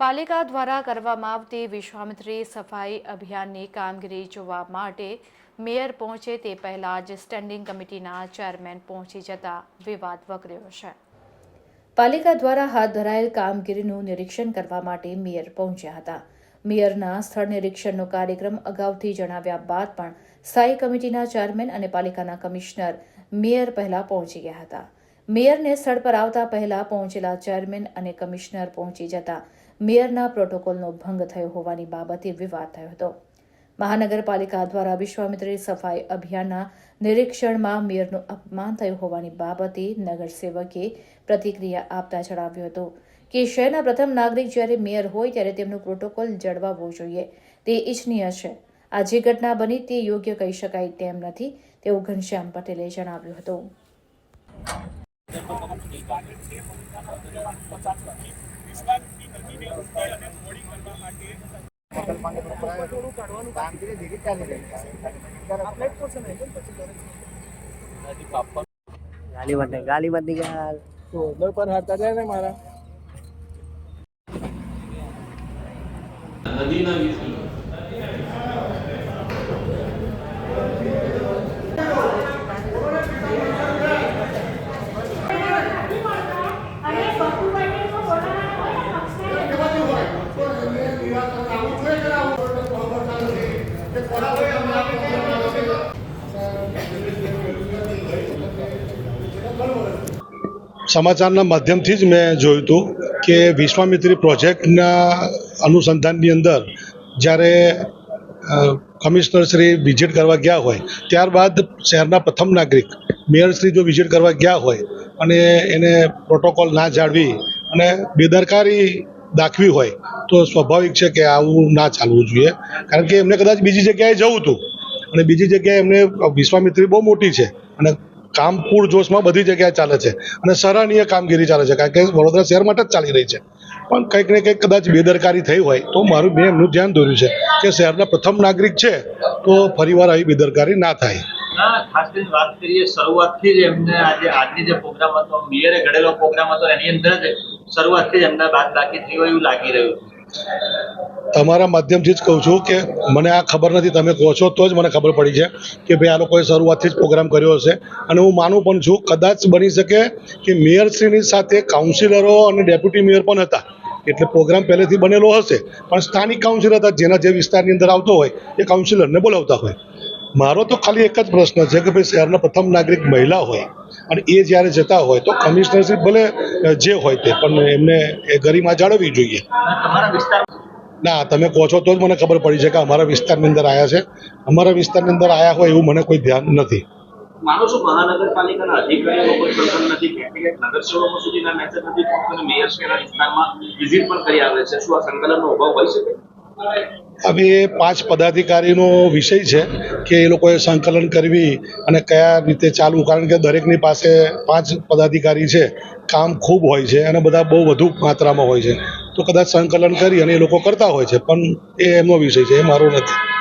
પાલિકા દ્વારા કરવામાં આવતી વિશ્વામિત્રી સફાઈ અભિયાનની કામગીરી જોવા માટે મેયર પહોંચે તે પહેલાં જ સ્ટેન્ડિંગ કમિટીના ચેરમેન પહોંચી જતા વિવાદ વકર્યો છે. પાલિકા દ્વારા હાથ ધરાયેલ કામગીરીનું નિરીક્ષણ કરવા માટે મેયર પહોંચ્યા હતા. મેયરના સ્થળ નિરીક્ષણનો કાર્યક્રમ અગાઉથી જણાવ્યા બાદ પણ સ્થાયી કમિટીના ચેરમેન અને પાલિકાના કમિશનર મેયર પહેલા પહોંચી ગયા હતા. મેયરને સ્થળ પર આવતા પહેલા પહોંચેલા ચેરમેન અને કમિશનર પહોંચી જતા મેયરના પ્રોટોકોલનો ભંગ થયો હોવાની બાબતે વિવાદ થયો હતો. મહાનગરપાલિકા દ્વારા વિશ્વામિત્રી સફાઈ અભિયાનના નિરીક્ષણમાં મેયરનું અપમાન થયું હોવાની બાબતે નગરસેવકે પ્રતિક્રિયા આપતા જણાવ્યું હતું કે શહેરના પ્રથમ નાગરિક જ્યારે મેયર હોય ત્યારે તેમનું પ્રોટોકોલ જળવાવો જોઈએ. તે ઇચ્છનીય છે. આ જે ઘટના બની તે યોગ્ય કહી શકાય તેમ નથી, તેવું ઘનશ્યામ પટેલે જણાવ્યું હતું. ગાલી મત જાય ને મારા સમાચારના માધ્યમથી જ મેં જોયું હતું કે વિશ્વામિત્રી પ્રોજેક્ટના અનુસંધાનની અંદર જ્યારે કમિશનર શ્રી વિઝિટ કરવા ગયા હોય, ત્યારબાદ શહેરના પ્રથમ નાગરિક, મેયર શ્રી જો વિઝિટ કરવા ગયા હોય અને એને પ્રોટોકોલ ના જાળવી અને બેદરકારી દાખવી હોય, તો સ્વાભાવિક છે કે આવું ના ચાલવું જોઈએ. કારણ કે એમને કદાચ બીજી જગ્યાએ જવું હતું. અને બીજી જગ્યાએ એમને વિશ્વામિત્રી બહુ મોટી છે. અને કામ પૂરજોશમાં બધી જગ્યાએ ચાલે છે. અને સરાહનીય કામગીરી ચાલે છે. કારણ કે વડોદરા શહેર માટે જ ચાલી રહી છે. પણ કંઈક ને કંઈક કદાચ બેદરકારી થઈ હોય, તો મારું, મેં એમનું ધ્યાન દોર્યું છે કે શહેરના પ્રથમ નાગરિક છે, તો ફરીવાર આવી બેદરકારી ના થાય. વાત કરીએ, શરૂઆતથી જ એમને આજે, આજની જે પ્રોગ્રામ હતો, મેયરે ઘડેલો પ્રોગ્રામ હતો, એની અંદર જ શરૂઆતથી એમને બાદ બાકી થઈ એવું લાગી રહ્યું તમારા માધ્યમથી જ કહું છું કે મને આ ખબર નથી, તમે કહો છો તો જ મને ખબર પડી છે કે ભાઈ આ લોકોએ શરૂઆતથી જ પ્રોગ્રામ કર્યો હશે. અને હું માનું પણ છું, કદાચ બની શકે કે મેયરશ્રીની સાથે કાઉન્સિલરો અને ડેપ્યુટી મેયર પણ હતા. એટલે પ્રોગ્રામ પહેલેથી બનેલો હશે, પણ સ્થાનિક કાઉન્સિલર હતા, જેના જે વિસ્તારની અંદર આવતો હોય, એ કાઉન્સિલરને બોલાવતા હોય. મારો તો ખાલી એક જ પ્રશ્ન છે કે ભાઈ શહેરના પ્રથમ નાગરિક મહિલા હોય અને એ જ્યારે જતા હોય તો કમિશનરશ્રી ભલે જે હોય તે પણ એમને એ ગરિમા જાળવવી જોઈએ. ના તમે કહો છો તો જ મને ખબર પડી છે કે અમારા વિસ્તારની અંદર આવ્યા છે. અમારા વિસ્તારની અંદર આવ્યા હોય એવું મને કોઈ ધ્યાન નથી. માનો છો મહાનગરપાલિકાના અધિકારીઓ કોઈ પ્રસન્ન નથી ક્યાંક ને ક્યાંક સુધીના મેસેજ નથી મેયર શહેરના વિસ્તારમાં વિઝિટ પણ કરી આવે છે. શું આ સંકલનનો અભાવ હોઈ શકે? હવે એ પાંચ પદાધિકારીનો વિષય છે કે એ લોકોએ સંકલન કરવી અને કયા રીતે ચાલવું. કારણ કે દરેકની પાસે પાંચ પદાધિકારી છે, કામ ખૂબ હોય છે અને બધા બહુ વધુ માત્રામાં હોય છે. તો કદાચ સંકલન કરી અને એ લોકો કરતા હોય છે, પણ એ એમનો વિષય છે, એ મારો નથી.